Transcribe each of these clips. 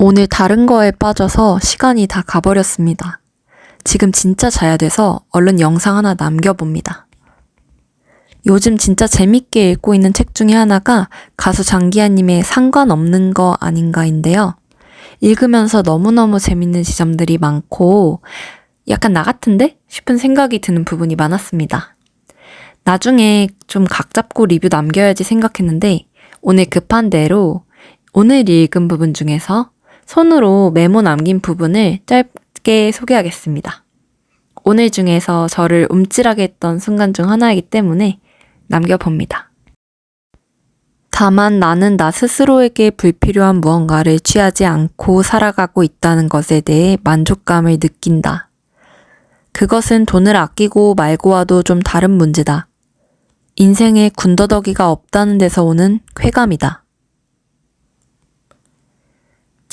오늘 다른 거에 빠져서 시간이 다 가버렸습니다. 지금 진짜 자야 돼서 얼른 영상 하나 남겨봅니다. 요즘 진짜 재밌게 읽고 있는 책 중에 하나가 가수 장기하님의 상관없는 거 아닌가인데요. 읽으면서 너무너무 재밌는 지점들이 많고 약간 나 같은데? 싶은 생각이 드는 부분이 많았습니다. 나중에 좀 각 잡고 리뷰 남겨야지 생각했는데 오늘 급한 대로 오늘 읽은 부분 중에서 손으로 메모 남긴 부분을 짧게 소개하겠습니다. 오늘 중에서 저를 움찔하게 했던 순간 중 하나이기 때문에 남겨봅니다. 다만 나는 나 스스로에게 불필요한 무언가를 취하지 않고 살아가고 있다는 것에 대해 만족감을 느낀다. 그것은 돈을 아끼고 말고 와도 좀 다른 문제다. 인생에 군더더기가 없다는 데서 오는 쾌감이다.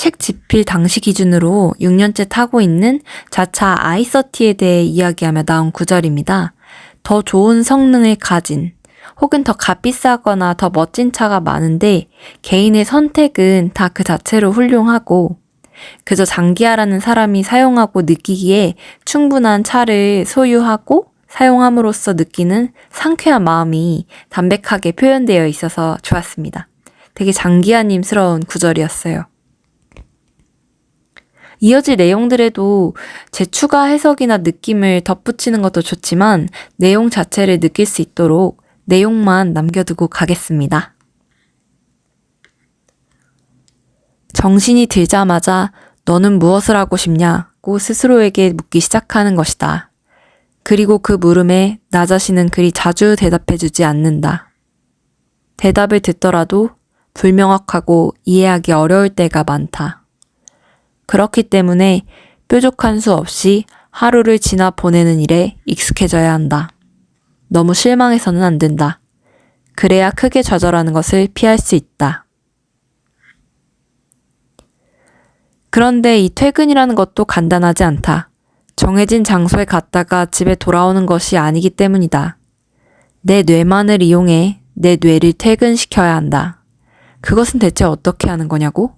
책 집필 당시 기준으로 6년째 타고 있는 자차 아이서티에 대해 이야기하며 나온 구절입니다. 더 좋은 성능을 가진 혹은 더 값비싸거나 더 멋진 차가 많은데 개인의 선택은 다 그 자체로 훌륭하고 그저 장기하라는 사람이 사용하고 느끼기에 충분한 차를 소유하고 사용함으로써 느끼는 상쾌한 마음이 담백하게 표현되어 있어서 좋았습니다. 되게 장기하님스러운 구절이었어요. 이어질 내용들에도 재추가 해석이나 느낌을 덧붙이는 것도 좋지만 내용 자체를 느낄 수 있도록 내용만 남겨두고 가겠습니다. 정신이 들자마자 너는 무엇을 하고 싶냐고 스스로에게 묻기 시작하는 것이다. 그리고 그 물음에 나 자신은 그리 자주 대답해주지 않는다. 대답을 듣더라도 불명확하고 이해하기 어려울 때가 많다. 그렇기 때문에 뾰족한 수 없이 하루를 지나 보내는 일에 익숙해져야 한다. 너무 실망해서는 안 된다. 그래야 크게 좌절하는 것을 피할 수 있다. 그런데 이 퇴근이라는 것도 간단하지 않다. 정해진 장소에 갔다가 집에 돌아오는 것이 아니기 때문이다. 내 뇌만을 이용해 내 뇌를 퇴근시켜야 한다. 그것은 대체 어떻게 하는 거냐고?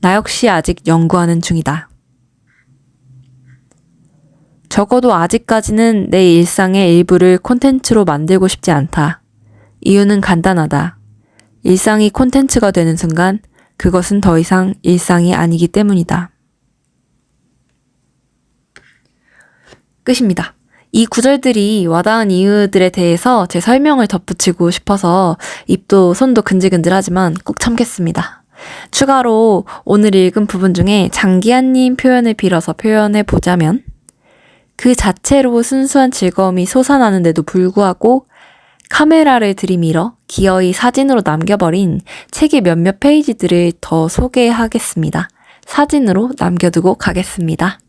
나 역시 아직 연구하는 중이다. 적어도 아직까지는 내 일상의 일부를 콘텐츠로 만들고 싶지 않다. 이유는 간단하다. 일상이 콘텐츠가 되는 순간 그것은 더 이상 일상이 아니기 때문이다. 끝입니다. 이 구절들이 와닿은 이유들에 대해서 제 설명을 덧붙이고 싶어서 입도 손도 근질근질하지만 꾹 참겠습니다. 추가로 오늘 읽은 부분 중에 장기한님 표현을 빌어서 표현해 보자면 그 자체로 순수한 즐거움이 솟아나는데도 불구하고 카메라를 들이밀어 기어이 사진으로 남겨버린 책의 몇몇 페이지들을 더 소개하겠습니다. 사진으로 남겨두고 가겠습니다.